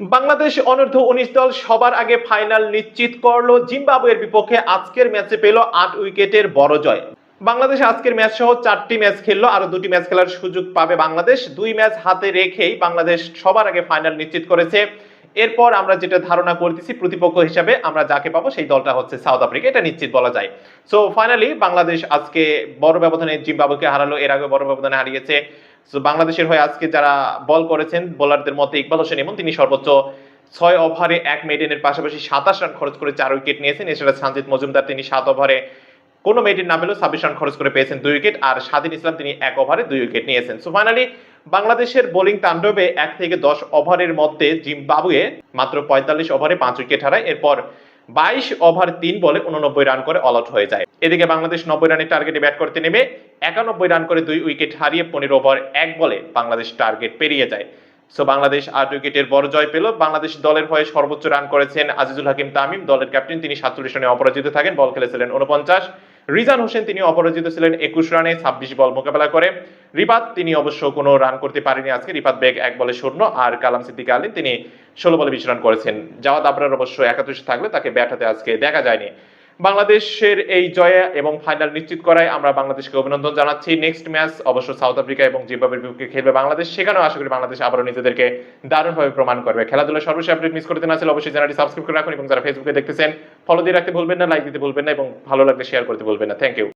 বাংলাদেশ অনূর্ধ্ব উনিশ দল সবার আগে ফাইনাল নিশ্চিত করল। জিম্বাবুয়ের বিপক্ষে আজকের ম্যাচে পেল আট উইকেটের বড় জয়। বাংলাদেশ আজকের ম্যাচ সহ চারটি ম্যাচ খেললো আরও দুটি ম্যাচ খেলার সুযোগ পাবে বাংলাদেশ। দুই ম্যাচ হাতে রেখেই বাংলাদেশ সবার আগে ফাইনাল নিশ্চিত করেছে। এরপর আমরা যেটা ধারণা করতেছি প্রতিপক্ষ হিসাবে আমরা যাকে পাবো সেই দলটা হচ্ছে সাউথ আফ্রিকা, এটা নিশ্চিত বলা যায়। সো ফাইনালি বাংলাদেশ আজকে বড় ব্যবধানে জিম্বাবুকে হারালো, এর আগে বড় ব্যবধানে হারিয়েছে। সো বাংলাদেশের হয়ে আজকে যারা বল করেছেন, বোলারদের মধ্যে ইকবাল হোসেন এবং তিনি সর্বোচ্চ ছয় ওভারে এক মেডেনের পাশাপাশি সাতাশ রান খরচ করে চার উইকেট নিয়েছেন। এছাড়া সঞ্জিত মজুমদার, তিনি সাত ওভারে কোনো মেডেন না পেলেও ছাব্বিশ রান খরচ করে পেয়েছেন দুই উইকেট। আর স্বাধীন ইসলাম, তিনি এক ওভারে দুই উইকেট নিয়েছেন। সো ফাইনালি বাংলাদেশের বোলিং তাণ্ডবে এক থেকে দশ ওভারের মধ্যে জিম্বাবুয়ে মাত্র পঁয়তাল্লিশ ওভারে পাঁচ উইকেট হারায়। এরপর বাইশ ওভার তিন বলে উননব্বই রান করে অল আউট হয়ে যায়। এদিকে বাংলাদেশ নব্বই রানের টার্গেটে ব্যাট করতে নেমে একানব্বই রান করে দুই উইকেট হারিয়ে পনেরো ওভার এক বলে বাংলাদেশ টার্গেট পেরিয়ে যায়। সো বাংলাদেশ আট উইকেটের বড় জয় পেল। বাংলাদেশ দলের হয়ে সর্বোচ্চ রান করেছেন আজিজুল হাকিম তামিম। দলের ক্যাপ্টেন তিনি সাতচল্লিশ রানে অপরাজিত থাকেন। বল খেলেছিলেন উনপঞ্চাশ রিজান হোসেন তিনি অপরাজিত ছিলেন একুশ রানে, ছাব্বিশ বল মোকাবেলা করে। রিপাত, তিনি অবশ্য কোনো রান করতে পারেনি আজকে। রিপাত বেগ এক বলে শূন্য, আর কালাম সিদ্দিক আলী, তিনি ষোলো বলে বিশ রান করেছেন। জাওয়াদ আবরার অবশ্য একাদশে থাকলে তাকে ব্যাট হাতে আজকে দেখা যায়নি। বাংলাদেশের এই জয়ে এবং ফাইনাল নিশ্চিত করায় আমরা বাংলাদেশকে অভিনন্দন জানাচ্ছি। নেক্সট ম্যাচ অবশ্য সাউথ আফ্রিকা এবং জিম্বাবুয়ের বিপক্ষে খেলবে বাংলাদেশ। সেখানেও আশা করি বাংলাদেশ আবারও নিজেদেরকে দারুণভাবে প্রমাণ করবে। খেলাধুলার সর্বশেষ আপডেট মিস করতে না চাইলে অবশ্যই চ্যানেলটি সাবস্ক্রাইব করে রাখুন এবং যারা ফেসবুকে দেখতেছেন ফলো দিয়ে রাখতে ভুলবেন না লাইক দিতে ভুলবেন না এবং ভালো লাগলে শেয়ার করতে ভুলবেন না। Thank you